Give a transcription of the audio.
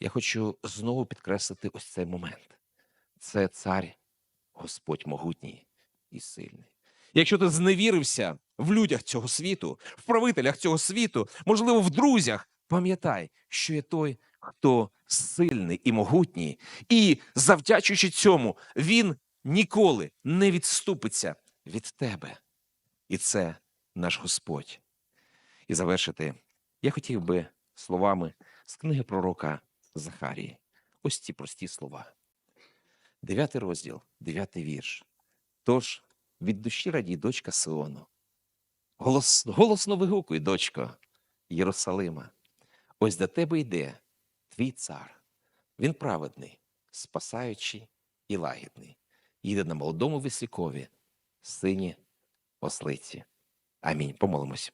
Я хочу знову підкреслити ось цей момент. Це цар, Господь могутній і сильний. Якщо ти зневірився в людях цього світу, в правителях цього світу, можливо, в друзях, пам'ятай, що є той, хто сильний і могутній, і завдячуючи цьому, він ніколи не відступиться від тебе. І це наш Господь. І завершити я хотів би словами з книги пророка Захарії. Ось ці прості слова. Дев'ятий розділ, дев'ятий вірш. Тож від душі радій дочка Сиону. Голос, голосно вигукуй, дочко Єрусалима. Ось до тебе йде твій цар. Він праведний, спасаючий і лагідний. Їде на молодому висікові, сині ослиці. Амінь. Помолимось.